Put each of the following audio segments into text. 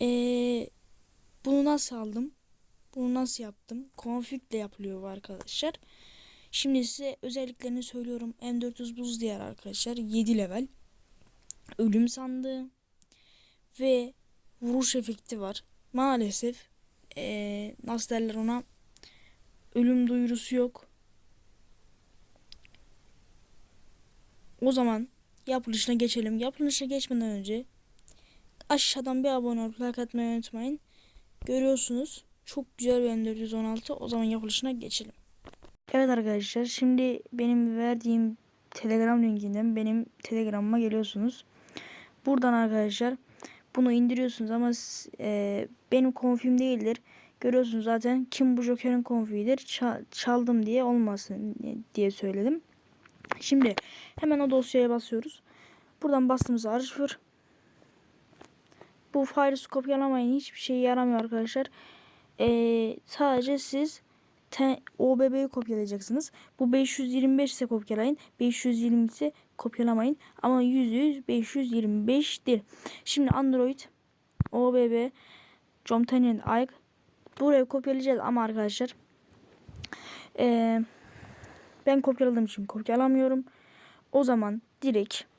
Ee, bunu nasıl aldım? Bunu nasıl yaptım? Config ile yapılıyor bu arkadaşlar. Şimdi size özelliklerini söylüyorum. M400 buz diyar arkadaşlar. 7 level. Ölüm sandığı. Ve vuruş efekti var. Maalesef ee, nasıl derler ona ölüm duyurusu yok. O zaman yapılışına geçelim. Yapılışına geçmeden önce aşağıdan bir abone olup like atmayı unutmayın. Görüyorsunuz çok güzel bir M416. O zaman yapılışına geçelim. Evet arkadaşlar şimdi benim verdiğim Telegram linkinden benim Telegram'ıma geliyorsunuz. Buradan arkadaşlar bunu indiriyorsunuz ama e, benim konfim değildir. Görüyorsunuz zaten kim bu Joker'in konfidir çaldım diye olmasın diye söyledim. Şimdi hemen o dosyaya basıyoruz. Buradan bastığımız arşiv. Bu faili kopyalamayın. Hiçbir şey yaramıyor arkadaşlar. Ee, sadece siz OBB'yi kopyalayacaksınız. Bu 525 ise kopyalayın. 520 ise kopyalamayın. Ama 100 100 525'dir. Şimdi Android OBB Comtanian Ike buraya kopyalayacağız ama arkadaşlar ee, ben kopyaladığım için kopyalamıyorum. O zaman direkt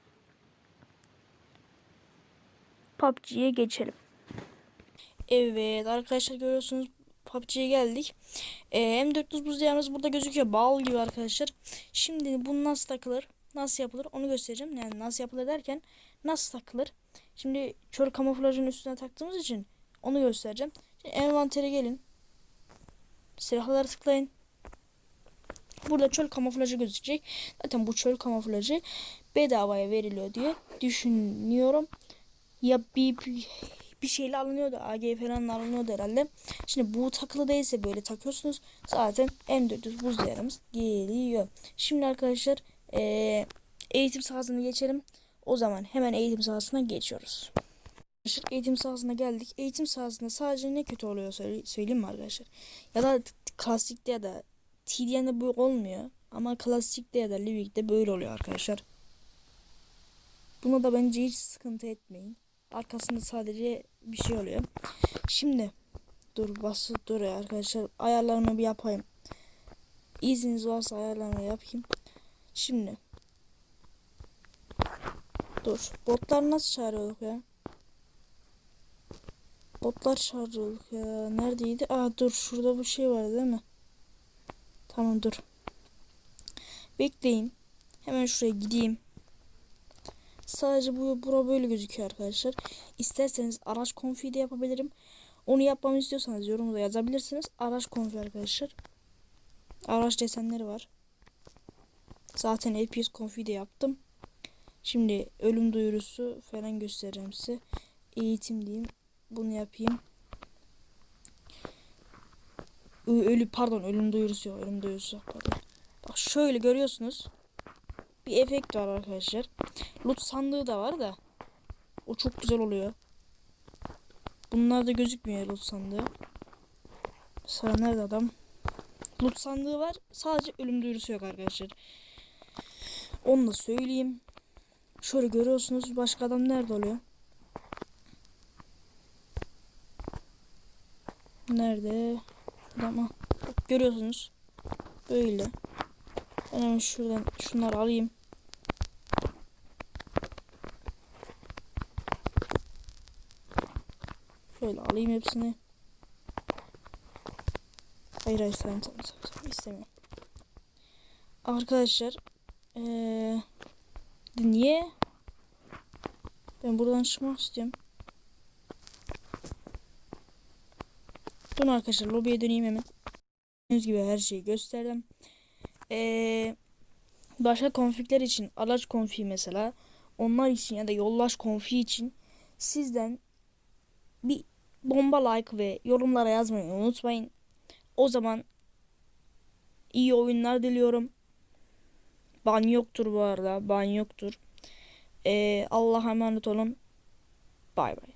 PUBG'ye geçelim. Evet arkadaşlar görüyorsunuz PUBG'ye geldik. Ee, M400 buzdağımız burada gözüküyor. Bal gibi arkadaşlar. Şimdi bu nasıl takılır? Nasıl yapılır? Onu göstereceğim. Yani nasıl yapılır derken nasıl takılır? Şimdi çöl kamuflajın üstüne taktığımız için onu göstereceğim. Şimdi envantere gelin. Silahlara tıklayın. Burada çöl kamuflajı gözükecek. Zaten bu çöl kamuflajı bedavaya veriliyor diye düşünüyorum. Ya bir, bir şeyle alınıyordu. AG falan alınıyordu herhalde. Şimdi bu takılı değilse böyle takıyorsunuz. Zaten M400 buz değerimiz geliyor. Şimdi arkadaşlar ee, eğitim sahasına geçelim. O zaman hemen eğitim sahasına geçiyoruz. Arkadaşlar eğitim sahasına geldik. Eğitim sahasında sadece ne kötü oluyor söyleyeyim mi arkadaşlar? Ya da klasikte ya da TDN'de bu olmuyor. Ama klasikte ya da Livik'te böyle oluyor arkadaşlar. Buna da bence hiç sıkıntı etmeyin. Arkasında sadece bir şey oluyor. Şimdi dur basıp dur arkadaşlar. Ayarlarımı bir yapayım. İzniniz varsa ayarlarımı yapayım. Şimdi dur. Botlar nasıl çağırıyorduk ya? Botlar çağırıyorduk ya. Neredeydi? Aa dur şurada bu şey var değil mi? Tamam dur. Bekleyin. Hemen şuraya gideyim. Sadece bu bura böyle gözüküyor arkadaşlar. İsterseniz araç konfi de yapabilirim. Onu yapmamı istiyorsanız yorumda yazabilirsiniz. Araç konfi arkadaşlar. Araç desenleri var. Zaten APS konfi de yaptım. Şimdi ölüm duyurusu falan göstereceğim size. Eğitim diyeyim. Bunu yapayım. Ölü pardon ölüm duyurusu yok. Ölüm duyurusu pardon. Bak şöyle görüyorsunuz. Bir efekt var arkadaşlar. Loot sandığı da var da. O çok güzel oluyor. Bunlar da gözükmüyor loot sandığı. Mesela nerede adam? Loot sandığı var. Sadece ölüm duyurusu yok arkadaşlar. Onu da söyleyeyim. Şöyle görüyorsunuz. Başka adam nerede oluyor? Nerede? Ama görüyorsunuz. Böyle. Hemen şuradan şunları alayım. Şöyle alayım hepsini. Hayır hayır tamam tamam tamam istemiyorum. Arkadaşlar ee, niye ben buradan çıkmak istiyorum. Dur arkadaşlar lobiye döneyim hemen. Gördüğünüz gibi her şeyi gösterdim. Ee, başka konfigler için araç konfi mesela onlar için ya da yollaş konfi için sizden bir bomba like ve yorumlara yazmayı unutmayın. O zaman iyi oyunlar diliyorum. Ban yoktur bu arada. Ban yoktur. Ee, Allah'a emanet olun. Bay bay.